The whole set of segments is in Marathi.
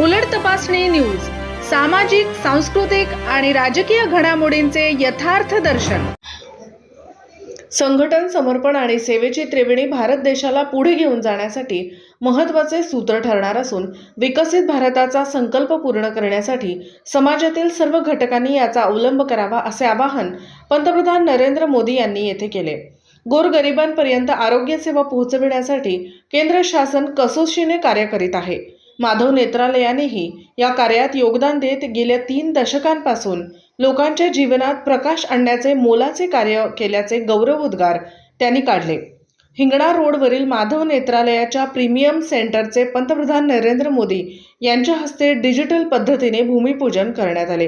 उलट तपासणी न्यूज सामाजिक सांस्कृतिक आणि राजकीय घडामोडींचे यथार्थ दर्शन. संघटन समर्पण आणि सेवेची त्रिवेणी भारत देशाला पुढे घेऊन जाण्यासाठी महत्त्वाचे सूत्र ठरणार असून विकसित भारताचा संकल्प पूर्ण करण्यासाठी समाजातील सर्व घटकांनी याचा अवलंब करावा असे आवाहन पंतप्रधान नरेंद्र मोदी यांनी येथे केले. गोरगरिबांपर्यंत आरोग्यसेवा पोहोचविण्यासाठी केंद्र शासन कसोशीने कार्य करीत आहे. माधव नेत्रालयानेही या कार्यात योगदान देत गेल्या तीन दशकांपासून लोकांच्या जीवनात प्रकाश आणण्याचे मोलाचे कार्य केल्याचे गौरवोद्गार त्यांनी काढले. हिंगणा रोडवरील माधव नेत्रालयाच्या प्रीमियम सेंटरचे पंतप्रधान नरेंद्र मोदी यांच्या हस्ते डिजिटल पद्धतीने भूमिपूजन करण्यात आले.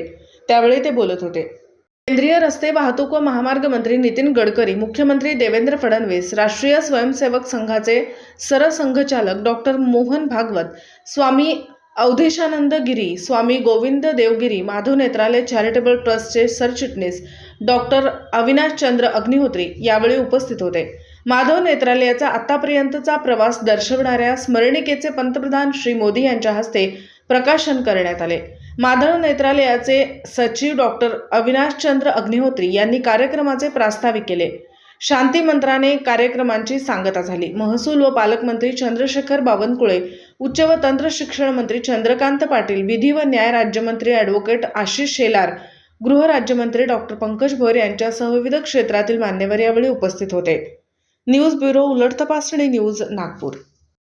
त्यावेळी ते बोलत होते. केंद्रीय रस्ते वाहतूक व महामार्ग मंत्री नितीन गडकरी मुख्यमंत्री देवेंद्र फडणवीस राष्ट्रीय स्वयंसेवक संघाचे सरसंघचालक डॉक्टर मोहन भागवत स्वामी अवधेशानंद गिरी स्वामी गोविंद देवगिरी माधव नेत्रालय चॅरिटेबल ट्रस्टचे सरचिटणीस डॉक्टर अविनाशचंद्र अग्निहोत्री यावेळी उपस्थित होते. माधव नेत्रालयाचा आतापर्यंतचा प्रवास दर्शवणाऱ्या स्मरणिकेचे पंतप्रधान श्री मोदी यांच्या हस्ते प्रकाशन करण्यात आले. माधव नेत्रालयाचे सचिव डॉक्टर अविनाशचंद्र अग्निहोत्री यांनी कार्यक्रमाचे प्रास्ताविक केले. शांती मंत्राने कार्यक्रमांची सांगता झाली. महसूल व पालकमंत्री चंद्रशेखर बावनकुळे उच्च व तंत्र शिक्षण मंत्री चंद्रकांत पाटील विधी व न्याय राज्यमंत्री ॲडव्होकेट आशिष शेलार गृहराज्यमंत्री डॉक्टर पंकज भोर यांच्यासह विविध क्षेत्रातील मान्यवर यावेळी उपस्थित होते. न्यूज ब्युरो उलट तपासणी न्यूज नागपूर.